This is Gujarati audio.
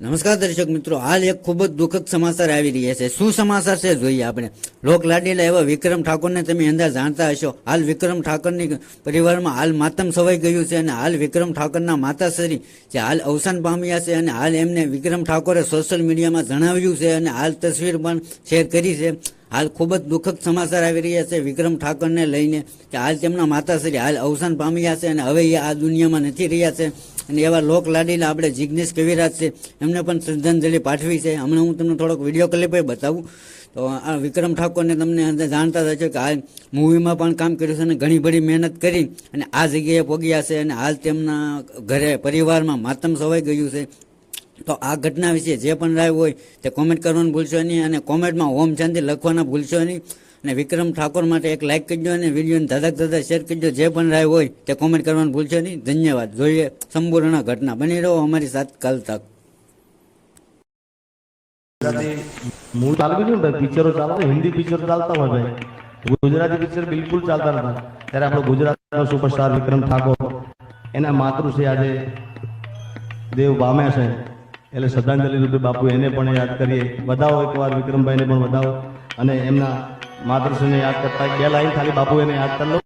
નમસ્કાર દર્શક મિત્રો, હાલ એક ખૂબ જ દુઃખદ સમાચાર આવી રહ્યા છે. શું સમાચાર છે? જોઈએ આપણે. લોક લાડીલા એવા વિક્રમ ઠાકોરને તમે અંદાજ જાણતા હશો. હાલ વિક્રમ ઠાકોરની પરિવારમાં હાલ માતમ સવાઈ ગયું છે અને હાલ વિક્રમ ઠાકોરના માતાશ્રી જે હાલ અવસાન પામ્યા છે અને હાલ એમને વિક્રમ ઠાકોરે સોશિયલ મીડિયામાં જણાવ્યું છે અને હાલ તસવીર પણ શેર કરી છે. હાલ ખૂબ જ દુઃખદ સમાચાર આવી રહ્યા છે વિક્રમ ઠાકોરને લઈને કે હાલ તેમના માતાશ્રી હાલ અવસાન પામ્યા છે અને હવે એ આ દુનિયામાં નથી રહ્યા છે. અને એવા લોક લાડીલા આપણે જિજ્ઞેશ કવિરાજ છે, એમને પણ શ્રદ્ધાંજલિ પાઠવી છે. હમણાં હું તમને થોડોક વીડિયો ક્લિપ બતાવું. તો આ વિક્રમ ઠાકોરને તમને જાણતા થશે કે હાલ મૂવીમાં પણ કામ કર્યું છે અને ઘણી બધી મહેનત કરી અને આ જગ્યાએ પહોંચ્યા છે અને હાલ તેમના ઘરે પરિવારમાં માતમ સવાઈ ગયું છે. તો આ ઘટના વિશે જે પણ રાય હોય તે કોમેન્ટ કરવાનું ભૂલશો નહીં અને કોમેન્ટમાં ઓમ શાંતિ લખવાના ભૂલશો નહીં. અને વિક્રમ ઠાકોર માટે એક લાઇક કરજો અને વિડીયોને ધધક ધધક શેર કરજો. જે પણ રાય હોય તે કોમેન્ટ કરવાનું ભૂલશો નહીં. ધન્યવાદ. જોઈએ સંપૂર્ણ ઘટના બની રહો અમારી સાથે કાલ તક. મૂળ ચાલુ ને પિક્ચરો ચાલતા હિન્દી પિક્ચર ચાલતા હોય ભાઈ. ગુજરાતી પિક્ચર બિલકુલ ચાલતા નતા ત્યારે આપણો ગુજરાતનો સુપરસ્ટાર વિક્રમ ઠાકોર, એના માતૃશ્રી આજે દેવ પામ્યા છે. એટલે શ્રદ્ધાંજલિ રૂપે બાપુ એને પણ યાદ કરીએ. વધાવો એકવાર વિક્રમભાઈને પણ વધાવો અને એમના માતૃશ્રીને યાદ કરતા બે લાઈન ખાલી બાપુ એને યાદ કરી લો.